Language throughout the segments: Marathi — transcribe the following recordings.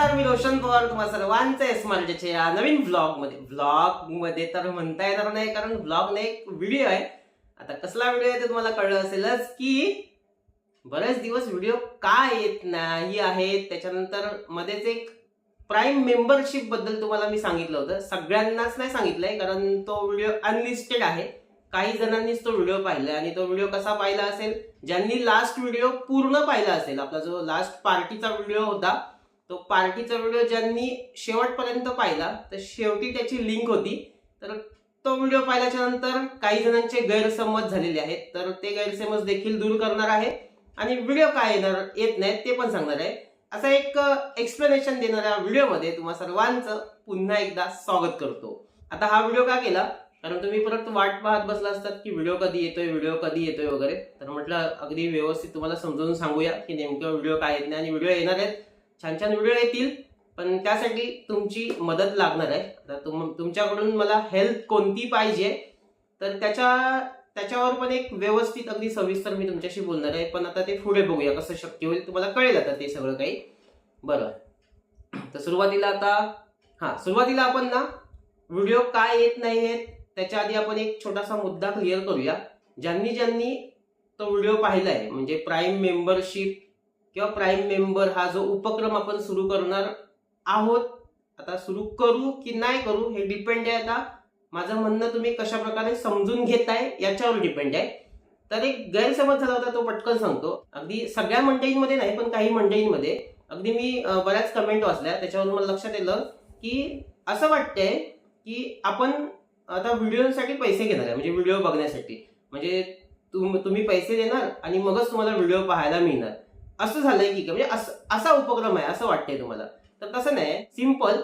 नमस्कार मी रोशन पवार तुम्हा सर्वांचं एस्मार्टच्या या नवीन ब्लॉगमध्ये मध्ये मध्ये तर म्हणता येणार नाही कारण ब्लॉग नाही एक व्हिडिओ आहे. आता कसला व्हिडिओ आहे ते तुम्हाला कळलं असेलच की बरेच दिवस व्हिडिओ का येत नाही आहेत त्याच्यानंतर मध्येच एक प्राईम मेंबरशिपबद्दल तुम्हाला मी सांगितलं होतं. सगळ्यांनाच नाही सांगितलंय कारण तो व्हिडिओ अनलिस्टेड आहे. काही जणांनीच तो व्हिडिओ पाहिला आणि तो व्हिडिओ कसा पाहिला असेल? ज्यांनी लास्ट व्हिडिओ पूर्ण पाहिला असेल आपला जो लास्ट पार्टीचा व्हिडिओ होता तो पार्टीचा व्हिडिओ ज्यांनी शेवटपर्यंत पाहिला तर शेवटी त्याची लिंक होती. तर तो व्हिडिओ पाहिल्याच्या नंतर काही जणांचे गैरसमज झालेले आहेत. तर ते गैरसमज देखील दूर करणार आहे. आणि व्हिडिओ काय येणार येत नाहीत ते पण सांगणार आहे. असा एक एक्सप्लेनेशन देणाऱ्या व्हिडिओमध्ये तुम्हा सर्वांचं पुन्हा एकदा स्वागत करतो. आता हा व्हिडिओ का केला? कारण तुम्ही परत वाट पाहत बसला असतात की व्हिडिओ कधी येतोय व्हिडिओ कधी येतोय वगैरे. तर म्हटलं अगदी व्यवस्थित तुम्हाला समजावून सांगूया की नेमकं व्हिडिओ काय येत नाही आणि व्हिडिओ येणार आहेत. छान छान व्हिडिओ येतील पण त्यासाठी तुमची मदत लागणार आहे. आता तुम तुमच्याकडून मला हेल्प कोणती पाहिजे तर त्याच्या त्याच्यावर पण एक व्यवस्थित अगदी सविस्तर मी तुमच्याशी बोलणार आहे. पण आता ते पुढे बघूया कसं शक्य होईल. तुम्हाला कळेल आता ते सगळं काही. बरं. तर सुरुवातीला आता हा सुरुवातीला आपण ना व्हिडिओ काय येत नाही आहेत त्याच्या आधी आपण एक छोटासा मुद्दा क्लिअर करूया. ज्यांनी ज्यांनी तो व्हिडिओ पाहिला आहे म्हणजे प्राईम मेंबरशिप किंवा प्राईम मेंबर हा जो उपक्रम आपण सुरू करणार आहोत आता सुरू करू की नाही करू हे डिपेंड आहे आता. माझं म्हणणं तुम्ही कशा प्रकारे समजून घेताय याच्यावर डिपेंड आहे. तर एक गैरसमज झाला होता तो पटकन सांगतो. अगदी सगळ्या मंडळींमध्ये नाही पण काही मंडळींमध्ये. अगदी मी बऱ्याच कमेंट वाचल्या. त्याच्यावरून मला लक्षात येलं की असं वाटतंय की आपण आता व्हिडिओसाठी पैसे घेणार आहे म्हणजे व्हिडिओ बघण्यासाठी. म्हणजे तुम तुम्ही पैसे देणार आणि मगच तुम्हाला व्हिडिओ पाहायला मिळणार. असं झालंय की म्हणजे असं असा उपक्रम आहे असं वाटतंय तुम्हाला. तर तसं नाही. सिंपल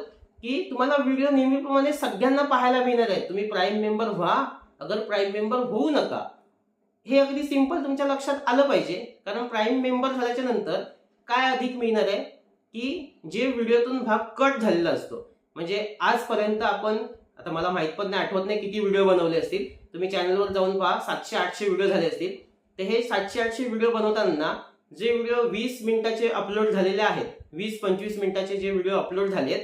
की तुम्हाला व्हिडिओ नेहमीप्रमाणे सगळ्यांना पाहायला मिळणार आहे. तुम्ही प्राईम मेंबर व्हा. अगर प्राईम मेंबर होऊ नका. हे अगदी सिंपल तुमच्या लक्षात आलं पाहिजे. कारण प्राईम मेंबर झाल्याच्यानंतर काय अधिक मिळणार आहे? की जे व्हिडिओतून भाग कट झालेला असतो. म्हणजे आजपर्यंत आपण आता मला माहीत पण नाही आठवत नाही किती व्हिडिओ बनवले असतील. तुम्ही चॅनलवर जाऊन पहा सातशे आठशे व्हिडिओ झाले असतील. तर हे सातशे आठशे व्हिडिओ बनवताना जे व्हिडिओ वीस मिनिटाचे अपलोड झालेले आहेत वीस पंचवीस मिनिटाचे जे व्हिडिओ अपलोड झालेत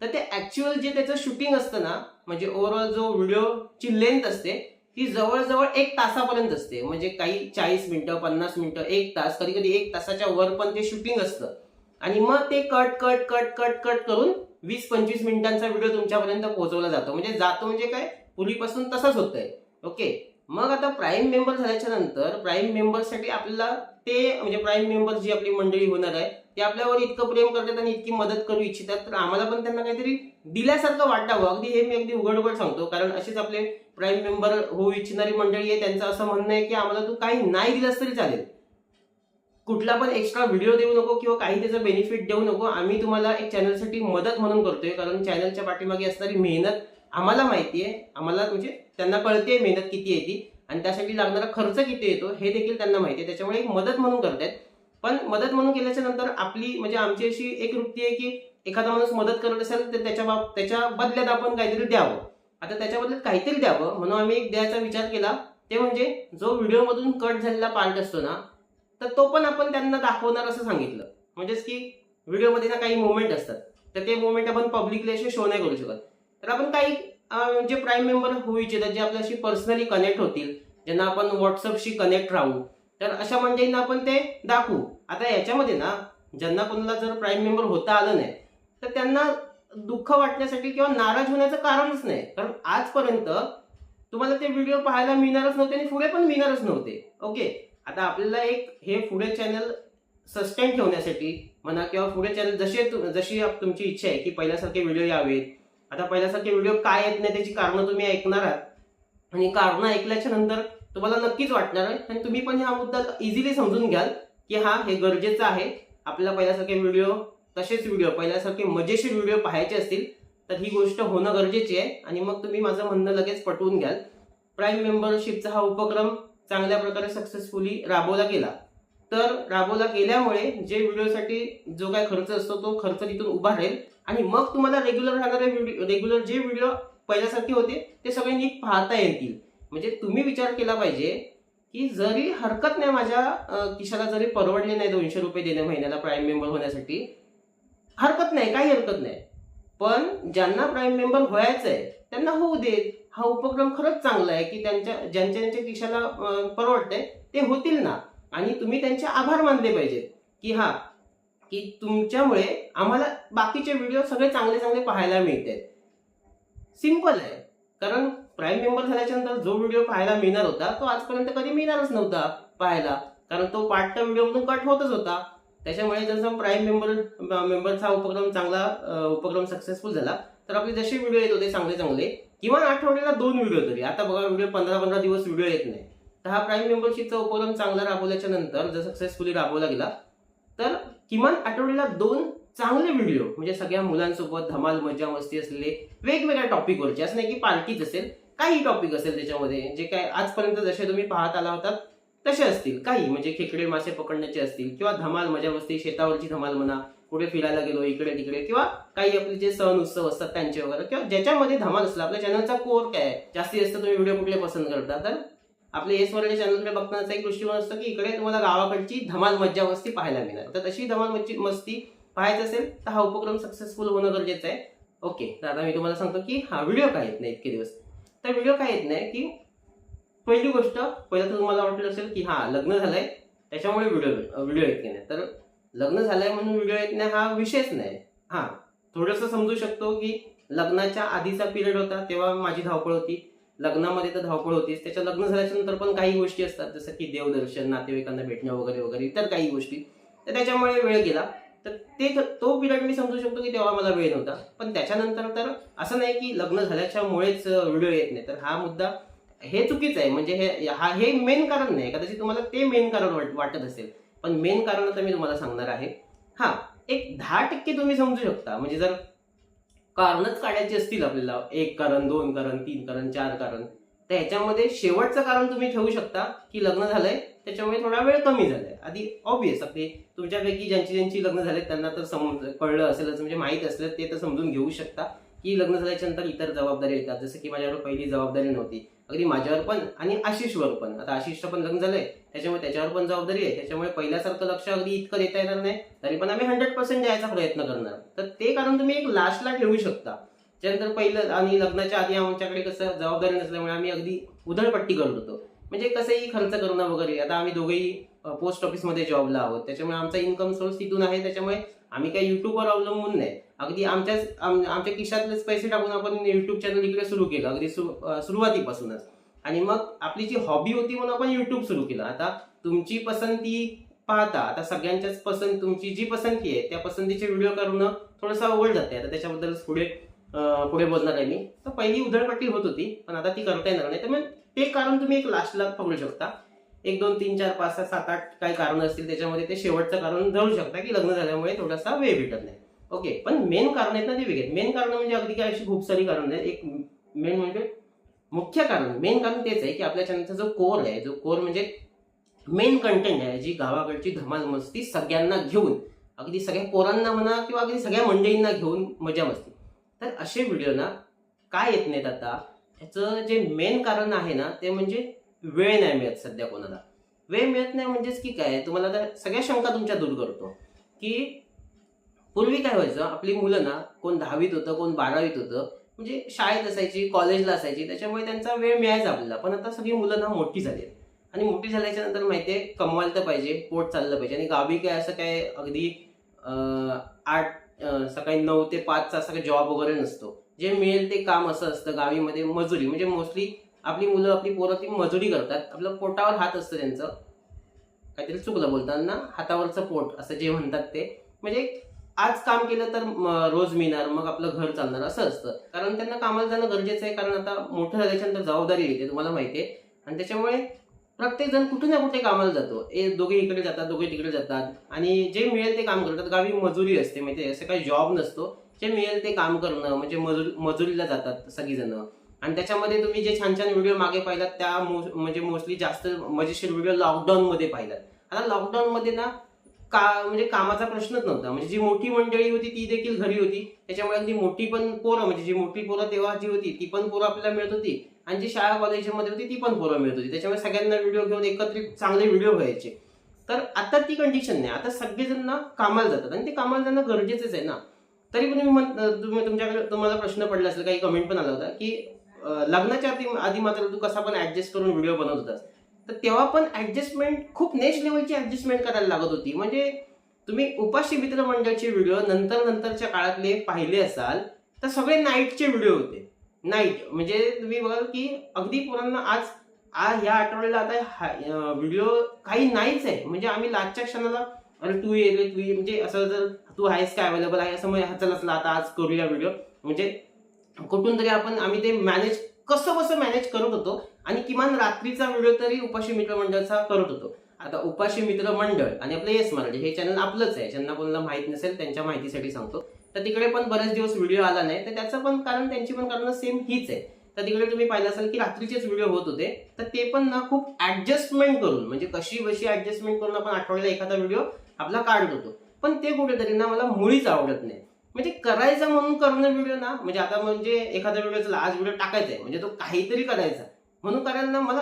तर ते ऍक्च्युअल जे त्याचं शूटिंग असतं ना म्हणजे ओव्हरऑल जो व्हिडिओची लेंथ असते ती जवळजवळ एक तासापर्यंत असते. म्हणजे काही चाळीस मिनिटं पन्नास मिनिटं एक तास कधी कधी एक तासाच्या वर पण ते शूटिंग असतं. आणि मग ते cut cut cut cut cut करून वीस पंचवीस मिनिटांचा व्हिडिओ तुमच्यापर्यंत पोहोचवला जातो. म्हणजे जातो म्हणजे काय? पूर्वीपासून तसंच होतंय. ओके मग आता प्राईम मेंबर झाल्याच्यानंतर प्राईम मेंबरसाठी आपल्याला ते म्हणजे प्राईम मेंबर जी आपली मंडळी होणार आहे ते आपल्यावर इतकं प्रेम करतात आणि इतकी मदत करू इच्छितात. तर आम्हाला पण त्यांना काहीतरी दिल्यासारखं वाटावं. अगदी हे मी अगदी उघड सांगतो. कारण असेच आपले प्राईम मेंबर होऊ इच्छिणारी मंडळी आहे. त्यांचं असं म्हणणं आहे की आम्हाला तू काही नाही दिलंस तरी चालेल. कुठला पण एक्स्ट्रा व्हिडिओ देऊ नको किंवा काही त्याचा बेनिफिट देऊ नको. आम्ही तुम्हाला एक चॅनलसाठी मदत म्हणून करतोय. कारण चॅनलच्या पाठीमागे असणारी मेहनत आम्हाला माहिती आहे. आम्हाला म्हणजे त्यांना कळते मेहनत किती येते आणि त्यासाठी लागणारा खर्च किती येतो हे देखील त्यांना माहिती आहे त्याच्यामुळे एक मदत म्हणून करतायत. पण मदत म्हणून केल्याच्यानंतर आपली म्हणजे आमची अशी एक वृत्ती आहे की एखादा माणूस मदत करत असेल तर त्याच्या बाब त्याच्या बदल्यात आपण काहीतरी द्यावं. आता त्याच्या बदल्यात काहीतरी द्यावं म्हणून आम्ही एक द्यायचा विचार केला. ते म्हणजे जो व्हिडिओमधून कट झालेला पार्ट असतो ना तर तो पण आपण त्यांना दाखवणार असं सांगितलं. म्हणजेच की व्हिडिओमध्ये ना काही मुवमेंट असतात. तर ते मुवमेंट आपण पब्लिकली असे शो नाही करू शकत. तर आपण काही जे प्राईम मेंबर होऊ इच्छितात जे आपल्याशी पर्सनली कनेक्ट होतील ज्यांना आपण व्हॉट्सअपशी कनेक्ट राहू. तर अशा मंडळींना आपण ते दाखवू. आता याच्यामध्ये ना ज्यांना कोणाला जर प्राईम मेंबर होता आलं नाही तर त्यांना दुःख वाटण्यासाठी किंवा नाराज होण्याचं कारणच नाही. कारण आजपर्यंत तुम्हाला ते व्हिडिओ पाहायला मिळणारच नव्हते आणि पुढे पण मिळणारच नव्हते. ओके आता आपल्याला एक हे पुढे चॅनल सस्टेन ठेवण्यासाठी म्हणा किंवा पुढे चॅनल जसे जशी तुमची इच्छा आहे की पहिल्यासारखे व्हिडिओ यावेत आता पहिल्यासारखे व्हिडिओ काय येत नाही त्याची कारणं तुम्ही ऐकणार आहात. आणि कारणं ऐकल्याच्या नंतर तुम्हाला नक्कीच वाटणार आहे. आणि तुम्ही पण हा मुद्दा इझिली समजून घ्याल की हा हे गरजेचं आहे. आपल्याला पहिल्यासारखे व्हिडिओ तसेच व्हिडिओ पहिल्यासारखे मजेशीर व्हिडिओ पाहायचे असतील तर ही गोष्ट होणं गरजेची आहे. आणि मग तुम्ही माझं म्हणणं लगेच पटवून घ्याल. प्राईम मेंबरशिपचा हा उपक्रम चांगल्या प्रकारे सक्सेसफुली राबवला गेला. तर राबवला गेल्यामुळे जे व्हिडिओसाठी जो काय खर्च असतो तो खर्च तिथून उभा राहील. आणि मग तुम्हाला रेग्युलर राहणारे व्हिडिओ रेग्युलर जे व्हिडिओ पहिल्यासारखे होते ते सगळे नीट पाहता येतील. म्हणजे तुम्ही विचार केला पाहिजे की जरी हरकत नाही माझ्या किशाला खिशाला जरी परवडले नाही दोनशे रुपये देणं महिन्याला प्राईम मेंबर होण्यासाठी हरकत नाही काही हरकत नाही. पण ज्यांना प्राईम मेंबर व्हायचं आहे त्यांना होऊ देत. हा उपक्रम खरंच चांगला आहे की त्यांच्या ज्यांच्या ज्यांच्या खिशाला परवडतंय ते होतील ना. आणि तुम्ही त्यांचे आभार मानले पाहिजेत की हा की तुमच्यामुळे आम्हाला बाकीचे व्हिडिओ सगळे चांगले चांगले पाहायला मिळतात सिंपल आहे. कारण प्राईम मेंबर झाल्याच्यानंतर जो व्हिडिओ पाहायला मिळणार होता तो आजपर्यंत कधी मिळणारच नव्हता पाहायला. कारण तो पार्टचा व्हिडिओमधून कट होतच होता. त्याच्यामुळे जर प्राईम मेंबर मेंबरचा उपक्रम चांगला उपक्रम सक्सेसफुल झाला तर आपले जसे व्हिडिओ येत होते चांगले चांगले किमान आठवड्याला दोन व्हिडिओ तरी. आता बघा व्हिडिओ पंधरा पंधरा दिवस व्हिडिओ येत नाही. तर हा प्राईम मेंबरशिपचा उपक्रम चांगला राबवल्याच्या नंतर जर सक्सेसफुली राबवला गेला तर किमान आठवड्याला दोन चांगले व्हिडिओ म्हणजे सगळ्या मुलांसोबत धमाल मजा मस्ती असलेले वेगवेगळ्या टॉपिकवरचे असं नाही की पार्टीच असेल काही टॉपिक असेल त्याच्यामध्ये जे काय आजपर्यंत जसे तुम्ही पाहत आला होता तसे असतील काही म्हणजे खेकडे मासे पकडण्याचे असतील किंवा धमाल मजा मस्ती शेतावरची धमाल म्हणा कुठे फिरायला गेलो इकडे तिकडे किंवा काही आपले जे सण उत्सव असतात त्यांचे वगैरे किंवा ज्याच्यामध्ये धमाल असला आपल्या चॅनलचा कोर काय आहे? जास्तीत जास्त तुम्ही व्हिडिओ कुठले पसंत करता? तर आपले येस वरच्या चॅनलकडे बघण्याचा एक दृष्टिकोन असतो की इकडे तुम्हाला गावाकडची धमाल मज्जा मस्ती पाहायला मिळणार. तर तशी धमाल मज्जी मस्ती पाहायचं असेल तर हा उपक्रम सक्सेसफुल होणं गरजेचं आहे. ओके तर आता मी तुम्हाला सांगतो की हा व्हिडिओ काय येत नाही इतके दिवस? तर व्हिडिओ काय येत नाही की पहिली गोष्ट पहिलं तर तुम्हाला वाटलं असेल की हा लग्न झालंय त्याच्यामुळे व्हिडिओ व्हिडिओ येत नाही. तर लग्न झालंय म्हणून व्हिडिओ येत नाही हा विषयच नाही. हा थोडंसं समजू शकतो की लग्नाच्या आधीचा पिरियड होता तेव्हा माझी धावपळ होती. लग्नामध्ये तर धावपळ होतीच. त्याच्या लग्न झाल्याच्यानंतर पण काही गोष्टी असतात जसं की देवदर्शन नातेवाईकांना भेटणं वगैरे वगैरे इतर काही गोष्टी. तर त्याच्यामुळे वेळ गेला. तर ते तो पिरियड मी समजू शकतो की तेव्हा मला वेळ नव्हता. पण त्याच्यानंतर तर असं नाही की लग्न झाल्याच्यामुळेच व्हिडिओ येत नाही. तर हा मुद्दा हे चुकीचं आहे. म्हणजे हे हा हे मेन कारण नाही. कदाचित तुम्हाला ते मेन कारण वाटत असेल. पण मेन कारण आता मी तुम्हाला सांगणार आहे. हा एक दहा टक्के तुम्ही समजू शकता. म्हणजे जर कारणच काढायची असतील आपल्याला. एक कारण दोन कारण तीन कारण चार कारण. तर ह्याच्यामध्ये शेवटचं कारण तुम्ही ठेवू शकता की लग्न झालंय त्याच्यामुळे थोडा वेळ कमी झालाय. आधी ऑब्वियस आपले तुमच्यापैकी ज्यांची ज्यांची लग्न झाले त्यांना तर समज कळलं असेलच म्हणजे माहीत असलं ते तर समजून घेऊ शकता की लग्न झाल्याच्यानंतर इतर जबाबदारी येतात. जसं की माझ्यावर पहिली जबाबदारी नव्हती अगदी माझ्यावर पण आणि आशिषवर पण. आता आशिषचं पण लग्न झालंय त्याच्यामुळे त्याच्यावर पण जबाबदारी आहे. त्याच्यामुळे पहिल्यासारखं लक्ष अगदी इतकं देता येणार नाही तरी पण आम्ही हंड्रेड पर्सेंट द्यायचा प्रयत्न करणार. तर ते कारण तुम्ही एक लास्टला ठेवू शकता. त्यानंतर पहिलं आणि लग्नाच्या आधी आमच्याकडे कसं जबाबदारी नसल्यामुळे आम्ही अगदी उधळपट्टी करत होतो. म्हणजे कसंही खर्च करणं वगैरे आता आम्ही दोघेही पोस्ट ऑफिसमध्ये जॉबला आहोत. त्याच्यामुळे आमचा इन्कम सोर्स तिथून आहे. त्याच्यामुळे आम्ही काही युट्यूबवर अवलंबून नाही. अगदी आमच्याच आम- आमच्या खिशातलेच पैसे टाकून आपण युट्यूब चॅनल इकडे सुरू केलं. अगदी सुरु- सुरुवातीपासूनच. आणि मग आपली जी हॉबी होती म्हणून आपण युट्यूब सुरू केलं. आता तुमची पसंती पाहता आता सगळ्यांच्याच पसंत तुमची जी पसंती आहे त्या पसंतीचे व्हिडिओ करणं थोडंसं अवघड जाते आता त्याच्याबद्दल पुढे पुढे बोलणार आहे मी. तर पहिली उधळपट्टी होत होती पण आता ती करता येणार नाही. तर मग ते कारण तुम्ही एक लास्टला पकडू शकता. एक दोन तीन चार पाच सहा सात आठ काही कारण असतील त्याच्यामध्ये ते शेवटचं कारण धरू शकता की लग्न झाल्यामुळे थोडासा वेळ भेटत नाही. ओके पण मेन कारण आहेत ना ते वेगळे. मेन कारण म्हणजे अगदी काय अशी खूप सारी कारण आहेत. एक मेन म्हणजे मुख्य कारण मेन कारण तेच आहे की आपल्या चॅनलचा जो कोर आहे जो कोर म्हणजे मेन कंटेंट आहे जी गावाकडची धमाल मस्ती सगळ्यांना घेऊन अगदी सगळ्या पोरांना म्हणा किंवा अगदी सगळ्या मंडळींना घेऊन मजा मस्ती. तर असे व्हिडिओ ना काय येत नाहीत आता? ह्याचं जे मेन कारण आहे ना ते म्हणजे वेळ नाही मिळत सध्या कोणाला. वेळ मिळत नाही म्हणजेच की काय? तुम्हाला आता सगळ्या शंका तुमच्या दूर करतो. की पूर्वी काय व्हायचं? आपली मुलं ना कोण दहावीत होतं कोण बारावीत होतं म्हणजे शाळेत असायची कॉलेजला असायची त्याच्यामुळे त्यांचा वेळ मिळायचा आपल्याला. पण आता सगळी मुलं ना मोठी झाली आहेत. आणि मोठी झाल्याच्यानंतर आहे कमवायला तर पाहिजे पोट चाललं पाहिजे. आणि गावी काय असं काय अगदी आठ सकाळी नऊ ते पाचचा असा काही जॉब वगैरे नसतो. जे मिळेल ते काम असं असतं गावीमध्ये मजुरी. म्हणजे मोस्टली आपली मुलं आपली पोरं ती मजुरी करतात. आपलं पोटावर हात असतं त्यांचं. काहीतरी चुकलं बोलताना हातावरचं पोट असं जे म्हणतात ते. म्हणजे आज काम केलं तर रोज मिळणार मग आपलं घर चालणार असं असतं. कारण त्यांना कामाला जाणं गरजेचं आहे. कारण आता मोठं झाल्याच्यानंतर जबाबदारी येते तुम्हाला माहिती आहे. आणि त्याच्यामुळे प्रत्येक जण कुठे ना कुठे कामाला जातो. ए दोघे इकडे जातात दोघे तिकडे जातात. आणि जे मिळेल ते काम करतात. गावी मजुरी असते म्हणजे असं काही जॉब नसतो. जे मिळेल ते काम करणं म्हणजे मजुर मजुरीला जातात सगळीजण. आणि त्याच्यामध्ये तुम्ही जे छान छान व्हिडिओ मागे पाहिलात त्या मो- म्हणजे मोस्टली जास्त मजेशीर व्हिडिओ लॉकडाऊनमध्ये पाहिलात. आता लॉकडाऊनमध्ये ना का म्हणजे कामाचा प्रश्नच नव्हता. म्हणजे जी मोठी मंडळी होती ती देखील घरी होती. त्याच्यामुळे अगदी मोठी पण पोरं म्हणजे जी मोठी पोरं तेव्हा जी होती ती पण पोरं आपल्याला मिळत होती. आणि जी शाळा कॉलेजमध्ये होती ती पण पोरं मिळत होती. त्याच्यामुळे सगळ्यांना व्हिडिओ घेऊन एकत्रित चांगले व्हिडिओ व्हायचे. तर आता ती कंडिशन नाही. आता सगळेजण ना कामाला जातात आणि ते कामाला जाणं गरजेचंच आहे ना. तरी पण तुम्ही म्हण- तुम्ही तुमच्याकडे तुम्हाला प्रश्न पडला असेल काही कमेंट पण आला होता की लग्नाच्या आधी आधी मात्र तू कसा पण ऍडजस्ट करून व्हिडिओ बनवत होतास. तर तेव्हा पण ऍडजस्टमेंट खूप नेक्स्ट लेवलची ऍडजस्टमेंट करायला लागत होती. म्हणजे तुम्ही उपाशी मित्र मंडळचे व्हिडिओ नंतर नंतरच्या काळातले पाहिले असाल तर सगळे नाईटचे व्हिडिओ होते. नाईट म्हणजे तुम्ही बघाल की अगदी पोरांना आज आज या आठवड्याला आता व्हिडिओ काही नाहीच आहे. म्हणजे आम्ही लास्टच्या क्षणाला अरे तू ये रे तू ये. म्हणजे असं जर तू आहेस काय अवेलेबल आहे असं म्हणजे मग चल असलं आता आज करूया व्हिडिओ म्हणजे कुठून तरी आपण आम्ही ते मॅनेज कसं कसं मॅनेज करत होतो आणि किमान रात्रीचा व्हिडिओ तरी उपाशी मित्रमंडळचा करत होतो. आता उपाशी मित्र मंडळ आणि आपलं येस मराठी हे चॅनल आपलंच आहे. ज्यांना कोणाला माहीत नसेल त्यांच्या माहितीसाठी सांगतो. तर तिकडे पण बरेच दिवस व्हिडिओ आला नाही. तर त्याचं पण कारण त्यांची पण कारण सेम हीच आहे. तर तिकडे तुम्ही पाहिलं असाल की रात्रीचेच व्हिडिओ होत होते. तर ते पण ना खूप ऍडजस्टमेंट करून म्हणजे कशी बशी ऍडजस्टमेंट करून आपण आठवड्याला एखादा व्हिडिओ आपला काढत होतो. पण ते कुठेतरी ना मला मुळीच आवडत नाही. म्हणजे करायचा म्हणून करणं व्हिडिओ ना म्हणजे आता म्हणजे एखादा व्हिडिओ चला आज व्हिडिओ टाकायचा आहे म्हणजे तो काहीतरी करायचा. म्हणून करायला ना मला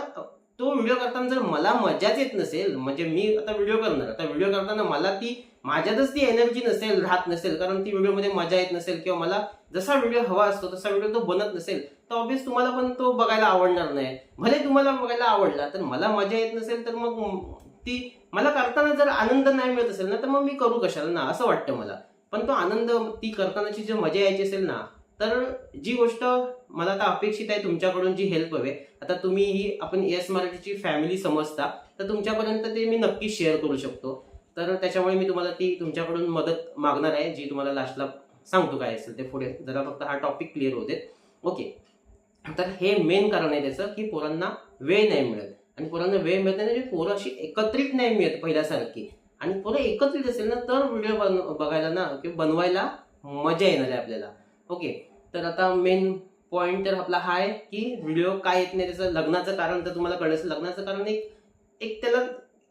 तो व्हिडिओ करताना जर मला मजाच येत नसेल म्हणजे मी आता व्हिडिओ करणार आता व्हिडिओ करताना मला ती माझ्यातच ती एनर्जी नसेल राहत नसेल कारण ती व्हिडिओमध्ये मजा येत नसेल किंवा मला जसा व्हिडिओ हवा असतो तसा व्हिडिओ तो बनत नसेल तर ऑब्विस तुम्हाला पण तो बघायला आवडणार नाही. भले तुम्हाला बघायला आवडला तर मला मजा येत नसेल तर मग ती मला करताना जर आनंद नाही मिळत असेल ना तर मग मी करू कशाला ना असं वाटतं मला. पण तो आनंद ती करतानाची जी मजा यायची असेल ना तर जी गोष्ट मला आता अपेक्षित आहे तुमच्याकडून जी हेल्प हवे. आता तुम्ही ही आपण एस मराठीची फॅमिली समजता तर तुमच्यापर्यंत ते मी नक्की शेअर करू शकतो. तर त्याच्यामुळे मी तुम्हाला ती तुमच्याकडून मदत मागणार आहे जी तुम्हाला लास्टला सांगतो काय असेल ते पुढे. जरा फक्त हा टॉपिक क्लिअर होते ओके तर हे मेन कारण आहे त्याचं की पोरांना वेळ नाही मिळत. आणि पोरांना वेळ मिळत नाही म्हणजे पोरं अशी एकत्रित नाही मिळत पहिल्यासारखी. आणि पोरं एकत्रित असेल ना तर व्हिडिओ बन बघायला ना किंवा बनवायला मजा येणार आहे आपल्याला. ओके तर आता मेन पॉइंट तर आपला हा आहे की व्हिडिओ काय येत नाही त्याचं लग्नाचं कारण तर तुम्हाला कळलं असेल. लग्नाचं कारण एक एक त्याला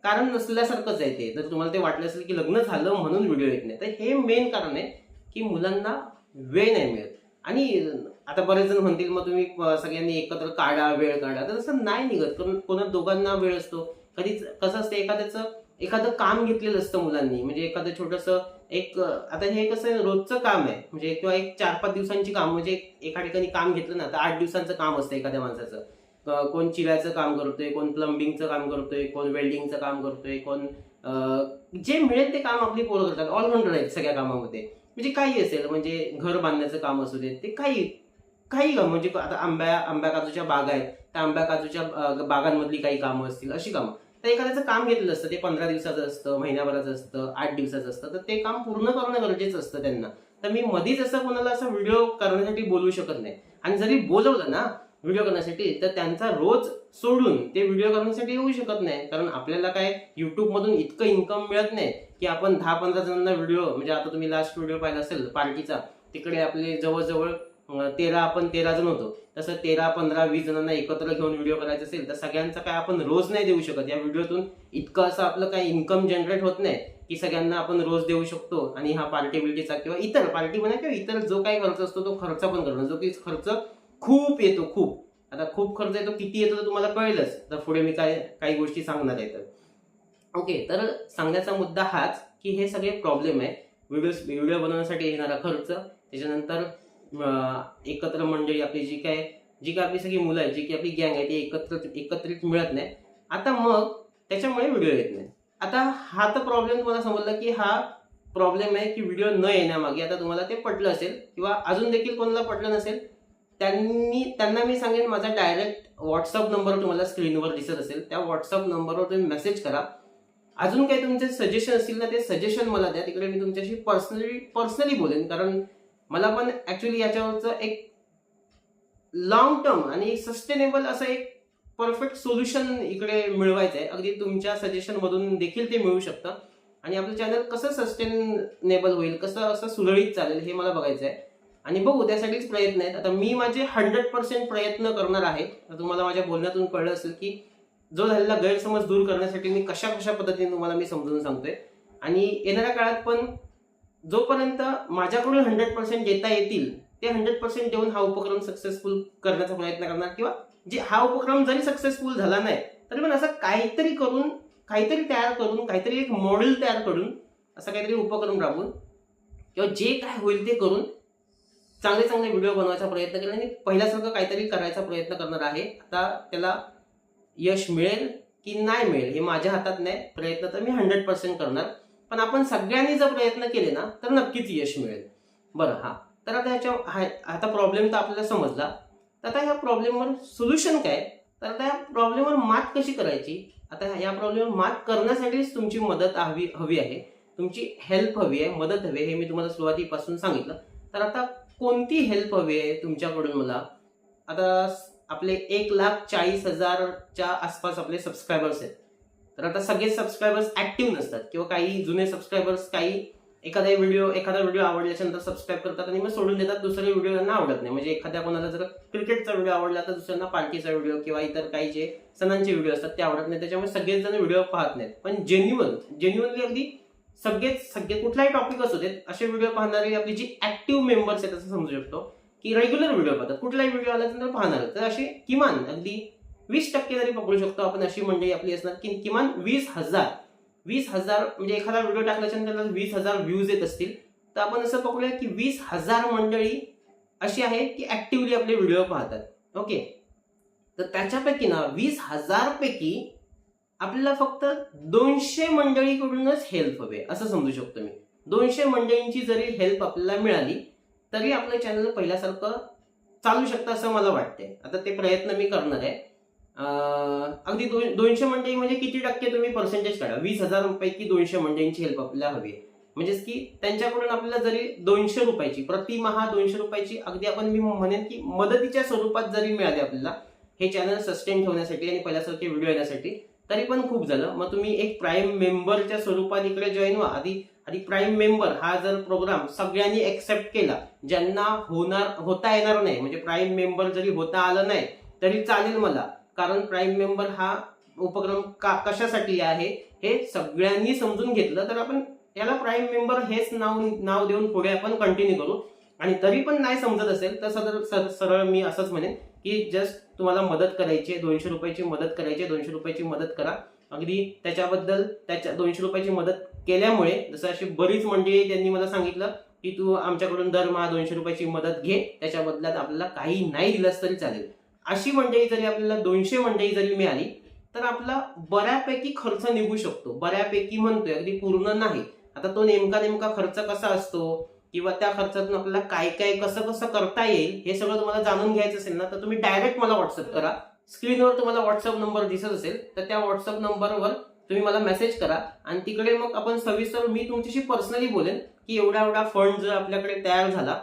कारण नसल्यासारखंच आहे ते. जर तुम्हाला ते वाटलं असेल की लग्न झालं म्हणून व्हिडिओ येत नाही. तर हे मेन कारण आहे की मुलांना वेळ नाही मिळत. आणि आता बरेच जण म्हणतील मग तुम्ही सगळ्यांनी एकत्र काढा वेळ काढा. तर तसं नाही निघत. कारण कोणा दोघांना वेळ असतो. कधीच कसं असतं एखाद्याचं एखादं काम घेतलेलं असतं मुलांनी. म्हणजे एखादं छोटंसं एक आता हे कसं आहे रोजचं काम आहे. म्हणजे किंवा एक चार पाच दिवसांची काम म्हणजे एका ठिकाणी काम घेतलं ना तर आठ दिवसांचं काम असतं एखाद्या माणसाचं. कोण चिरायचं काम करतोय कोण प्लंबिंगचं काम करतोय कोण वेल्डिंगचं काम करतोय कोण जे मिळेल ते काम आपली पोरं करतात. ऑलराऊंडर आहेत सगळ्या कामामध्ये. म्हणजे काही असेल म्हणजे घर बांधण्याचं काम असू दे ते काही काही काम. म्हणजे आता आंब्या आंब्या काजूच्या बागा आहेत. त्या आंब्या काजूच्या बागांमधली काही कामं असतील अशी कामं. तर एखाद्याचं काम घेतलेलं असतं ते पंधरा दिवसाचं असतं महिन्याभराचं असतं आठ दिवसाचं असतं तर ते काम पूर्ण करणं गरजेचं असतं त्यांना. तर मी मधीच असं कोणाला असं व्हिडिओ करण्यासाठी बोलू शकत नाही. आणि जरी बोलवलं ना व्हिडिओ करण्यासाठी तर त्यांचा रोज सोडून ते व्हिडिओ करण्यासाठी येऊ शकत नाही. कारण आपल्याला काय युट्यूब मधून इतकं इन्कम मिळत नाही की आपण दहा पंधरा जणांना व्हिडिओ म्हणजे आता तुम्ही लास्ट व्हिडिओ पाहिला असेल पार्टीचा तिकडे आपले जवळजवळ तेरा आपण तेरा जण होतो. तसं तेरा पंधरा वीस जणांना एकत्र घेऊन व्हिडिओ करायचा असेल तर सगळ्यांचा काय आपण रोज नाही देऊ शकत. या व्हिडिओतून इतकं असं आपलं काय इन्कम जनरेट होत नाही की सगळ्यांना आपण रोज देऊ शकतो आणि हा पार्टी बिल्टीचा किंवा इतर पार्टी म्हणा किंवा इतर जो काही खर्च असतो तो खर्च पण करणं जो की खर्च खूप येतो खूप. आता खूप खर्च येतो किती येतो तर तुम्हाला कळेलच. तर पुढे मी काय काही गोष्टी सांगणार आहे तर. ओके तर सांगण्याचा मुद्दा हाच की हे सगळे प्रॉब्लेम आहे. व्हिडिओ व्हिडिओ बनवण्यासाठी येणारा खर्च त्याच्यानंतर एकत्र मंडळी आपली जी काय जी काय आपली सगळी मुलं आहेत जी की आपली गँग आहे ती एकत्र एकत्रित मिळत नाही. आता मग त्याच्यामुळे व्हिडिओ येत नाही. आता हा तर प्रॉब्लेम तुम्हाला समजला की हा प्रॉब्लेम आहे की व्हिडिओ न येण्यामागे आता तुम्हाला ते पटलं असेल किंवा अजून देखील कोणाला पटलं नसेल त्यांनी त्यांना मी सांगेन माझा डायरेक्ट व्हॉट्सअप नंबर तुम्हाला स्क्रीनवर दिसत असेल. त्या व्हॉट्सअप नंबरवर तुम्ही मेसेज करा. अजून काही तुमचे सजेशन असतील ना ते सजेशन मला द्या. तिकडे मी तुमच्याशी पर्सनली पर्सनली बोलेन. कारण मला पण ऍक्च्युली याच्यावरचं एक लॉंग टर्म आणि सस्टेनेबल असं एक परफेक्ट सोल्युशन इकडे मिळवायचं आहे अगदी तुमच्या सजेशन मधून देखील ते मिळू शकतं. आणि आपलं चॅनल कसं सस्टेनेबल होईल कसं असं सुरळीत चालेल हे मला बघायचं आहे आणि बघू त्यासाठीच प्रयत्न आहेत. आता मी माझे हंड्रेड पर्सेंट प्रयत्न करणार आहे. तर तुम्हाला माझ्या बोलण्यातून कळलं असेल की जो झालेला गैरसमज दूर करण्यासाठी मी कशा कशा पद्धतीने तुम्हाला मी समजून सांगतोय. आणि येणाऱ्या काळात पण जोपर्यंत माझ्याकडून हंड्रेड पर्सेंट देता येतील ते हंड्रेड पर्सेंट देऊन हा उपक्रम सक्सेसफुल करण्याचा प्रयत्न करणार. किंवा जे हा उपक्रम जरी सक्सेसफुल झाला नाही तरी पण असं काहीतरी करून काहीतरी तयार करून काहीतरी एक मॉडेल तयार करून असं काहीतरी उपक्रम राबवून किंवा जे काय होईल ते करून चांगले चांगले व्हिडिओ बनवायचा प्रयत्न केला. आणि पहिल्यासारखं काहीतरी करायचा प्रयत्न करणार आहे. आता त्याला यश मिळेल की नाही मिळेल हे माझ्या हातात नाही. प्रयत्न तर मी हंड्रेड पर्सेंट करणार. पण आपण सगळ्यांनी जर प्रयत्न केले ना तर नक्कीच यश मिळेल. बरं हा. तर आता ह्याच्या हा- आता प्रॉब्लेम तर आपल्याला समजला. तर आता ह्या प्रॉब्लेमवर सोल्युशन काय? तर आता या प्रॉब्लेमवर मात कशी करायची? आता या प्रॉब्लेमवर मात करण्यासाठीच तुमची मदत हवी हवी आहे. तुमची हेल्प हवी आहे. मदत हवी आहे हे मी तुम्हाला सुरुवातीपासून सांगितलं. तर आता कोणती हेल्प हवी आहे तुमच्याकडून मला? आता आपले एक लाख चाळीस हजारच्या आसपास आपले सबस्क्रायबर्स आहेत. तर आता सगळे सबस्क्रायबर्स ऍक्टिव्ह नसतात किंवा काही जुने सबस्क्रायबर्स काही एखादा व्हिडिओ एखादा व्हिडिओ आवडल्याच्या नंतर सबस्क्राईब करतात आणि मग सोडून देतात दुसरे व्हिडिओ त्यांना आवडत नाही. म्हणजे एखाद्या कोणाला जर क्रिकेटचा व्हिडिओ आवडला तर दुसऱ्यांना पार्टीचा व्हिडिओ किंवा इतर काही जे सणांचे व्हिडिओ असतात ते आवडत नाही. त्याच्यामुळे सगळेच जण व्हिडिओ पाहत नाहीत. पण जेन्युअन जेन्युअनली अगदी सगळेच सगळे कुठलाही टॉपिक असू देत असे व्हिडिओ पाहणारे आपली जी ऍक्टिव्ह मेंबर्स आहेत असं समजू शकतो की रेग्युलर व्हिडिओ पाहतात. कुठलाही व्हिडिओ आला तर पाहणार तर असे किमान अगदी वीस टक्के जरी पकडू शकतो आपण अशी मंडळी आपली असणार की किमान वीस हजार वीस हजार म्हणजे एखादा व्हिडिओ टाकल्याच्या त्याला वीस हजार व्ह्यूज येत असतील. तर आपण असं पकडूया की वीस हजार मंडळी अशी आहे की ऍक्टिव्हली आपले व्हिडिओ पाहतात. ओके तर त्याच्यापैकी ना वीस हजारपैकी आपल्याला फक्त दोनशे मंडळीकडूनच हेल्प हवे असं समजू शकतो मी. दोनशे मंडळींची जरी हेल्प आपल्याला मिळाली तरी आपलं चॅनल पहिल्यासारखं चालू शकतं असं मला वाटतंय. आता ते प्रयत्न मी करणार आहे. अगदी दोन दोनशे मंडई म्हणजे किती टक्के तुम्ही पर्सेंटेज काढा? वीस हजार पैकी दोनशे मंडळींची हेल्प आपल्याला हवी आहे. म्हणजेच की त्यांच्याकडून आपल्याला जरी दोनशे रुपयाची प्रतिमहा दोनशे रुपयाची अगदी आपण मी म्हणेन की मदतीच्या स्वरूपात जरी मिळाले आपल्याला हे चॅनल सस्टेन ठेवण्यासाठी आणि पहिल्यासारखे व्हिडिओ येण्यासाठी तरी पण खूप झालं. मग तुम्ही एक प्राईम मेंबरच्या स्वरूपात इकडे जॉईन व्हा. आधी आधी प्राईम मेंबर हा जर प्रोग्राम सगळ्यांनी एक्सेप्ट केला ज्यांना होणार होता येणार नाही म्हणजे प्राईम मेंबर जरी होता आलं नाही तरी चालेल मला. कारण प्राईम मेंबर हा उपक्रम का कशासाठी आहे हे सगळ्यांनी समजून घेतलं. तर आपण याला प्राईम मेंबर हेच नाव नाव देऊन पुढे आपण कंटिन्यू करू. आणि तरी पण नाही समजत असेल तर सदर सरळ मी असंच म्हणेन की जस्ट तुम्हाला मदत करायची आहे दोनशे रुपयाची मदत करायची आहे दोनशे रुपयाची मदत करा. अगदी त्याच्याबद्दल त्याच्या दोनशे रुपयाची मदत केल्यामुळे जसं अशी बरीच मंडळी त्यांनी मला सांगितलं की तू आमच्याकडून दरमहा दोनशे रुपयाची मदत घे त्याच्या बदल्यात आपल्याला काही नाही दिलंस तरी चालेल. अशी मंडळी जरी आपल्याला दोनशे मंडळी जरी मिळाली तर आपला बऱ्यापैकी खर्च निघू शकतो. बऱ्यापैकी म्हणतोय अगदी पूर्ण नाही. आता तो नेमका नेमका खर्च कसा असतो? किंवा त्या खर्चातून आपल्याला काय काय कसं कसं करता येईल हे सगळं तुम्हाला जाणून घ्यायचं असेल ना तर तुम्ही डायरेक्ट मला व्हॉट्सअप करा. स्क्रीनवर तुम्हाला व्हॉट्सअप नंबर दिसत असेल तर त्या व्हॉट्सअप नंबरवर तुम्ही मला मेसेज करा. आणि तिकडे मग आपण सविस्तर मी तुमच्याशी पर्सनली बोलेन की एवढा एवढा फंड जर आपल्याकडे तयार झाला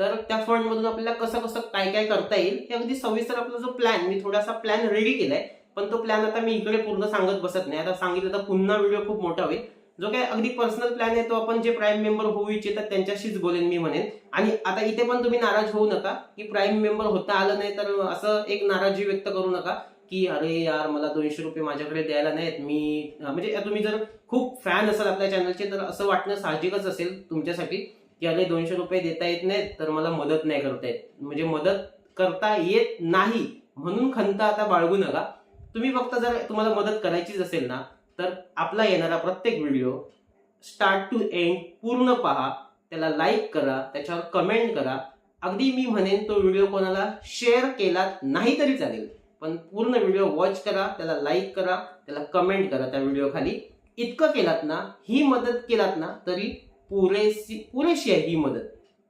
तर त्या फंड मधून आपल्याला कसं कसं काय काय करता येईल हे अगदी सविस्तर आपला जो प्लॅन मी थोडासा प्लॅन रेडी केलाय पण तो प्लॅन आता मी इकडे पूर्ण सांगत बसत नाही. आता सांगितलं तर पुन्हा व्हिडिओ खूप मोठा होईल. जो काय अगदी पर्सनल प्लॅन आहे तो आपण जे प्राईम मेंबर होऊ इच्छितात त्यांच्याशीच बोलेन मी म्हणेन. आणि आता इथे पण तुम्ही नाराज होऊ नका की प्राईम मेंबर होता आलं नाही तर असं एक नाराजी व्यक्त करू नका की अरे यार मला दोनशे रुपये माझ्याकडे द्यायला नाहीत. मी म्हणजे तुम्ही जर खूप फॅन असाल आपल्या चॅनलचे तर असं वाटणं साहजिकच असेल तुमच्यासाठी. की अरे दोनशे रुपये देता येत नाहीत तर मला मदत नाही करता येत. म्हणजे मदत करता येत नाही म्हणून खंत आता बाळगू नका. तुम्ही फक्त जर तुम्हाला मदत करायचीच असेल ना तर आपला येणारा प्रत्येक व्हिडिओ स्टार्ट टू एंड पूर्ण पहा. त्याला लाईक करा त्याच्यावर कमेंट करा. अगदी मी म्हणेन तो व्हिडिओ कोणाला शेअर केला नाही तरी चालेल. पण पूर्ण व्हिडिओ वॉच करा त्याला लाईक करा त्याला कमेंट करा त्या व्हिडिओ खाली इतकं केलात ना ही मदत केलात ना तरी पुरेशी पुरेशी आहे ही मदत.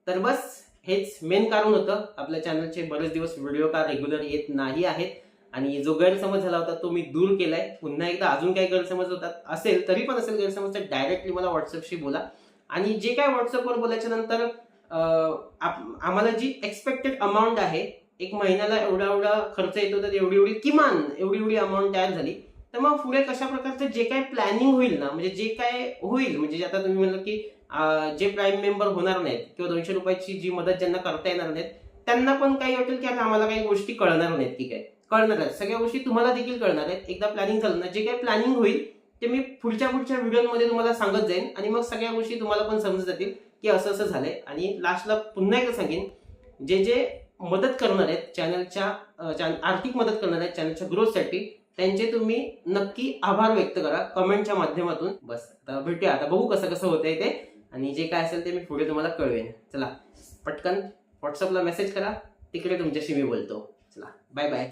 तर बस हेच मेन कारण होतं. आपल्या चॅनलचे बरेच दिवस व्हिडिओ का रेग्युलर येत नाही आहेत. आणि जो गैरसमज झाला होता तो मी दूर केलाय. पुन्हा एकदा अजून काही गैरसमज होतात असेल तरी पण असेल गैरसमज तर डायरेक्टली मला व्हॉट्सअपशी बोला. आणि जे काय व्हॉट्सअपवर बोलायच्या नंतर आप- आम्हाला जी एक्सपेक्टेड अमाऊंट आहे एक महिन्याला एवढा एवढा खर्च येतो तर एवढी एवढी किमान एवढी एवढी अमाऊंट तयार झाली. तर मग पुढे कशा प्रकारचं जे काय प्लॅनिंग होईल ना म्हणजे जे काय होईल म्हणजे जे आता तुम्ही म्हणलं की जे प्राईम मेंबर होणार नाहीत किंवा दोनशे रुपयाची जी मदत ज्यांना करता येणार नाहीत त्यांना पण काही वाटेल की आता आम्हाला काही गोष्टी कळणार नाहीत की काय कळणार आहेत. सगळ्या गोष्टी तुम्हाला देखील कळणार आहेत. एकदा प्लॅनिंग झालं ना जे काही प्लॅनिंग होईल ते मी पुढच्या पुढच्या व्हिडिओमध्ये तुम्हाला सांगत जाईन आणि मग सगळ्या गोष्टी तुम्हाला पण समजत जातील की असं असं झालंय. आणि लास्टला पुन्हा एकदा सांगेन जे जे मदत करणार आहेत चॅनलच्या आर्थिक मदत करणार आहेत चॅनलच्या ग्रोथसाठी त्यांचे तुम्ही नक्की आभार व्यक्त करा. कमेंटच्या माध्यमातून बस. आता भेटूया. आता बघू कसं कसं होतंय ते. आणि जे काय असेल ते मी पुढे तुम्हाला कळवेन. चला पटकन व्हॉट्सअपला मेसेज करा तिकडे तुमच्याशी मी बोलतो. चला बाय बाय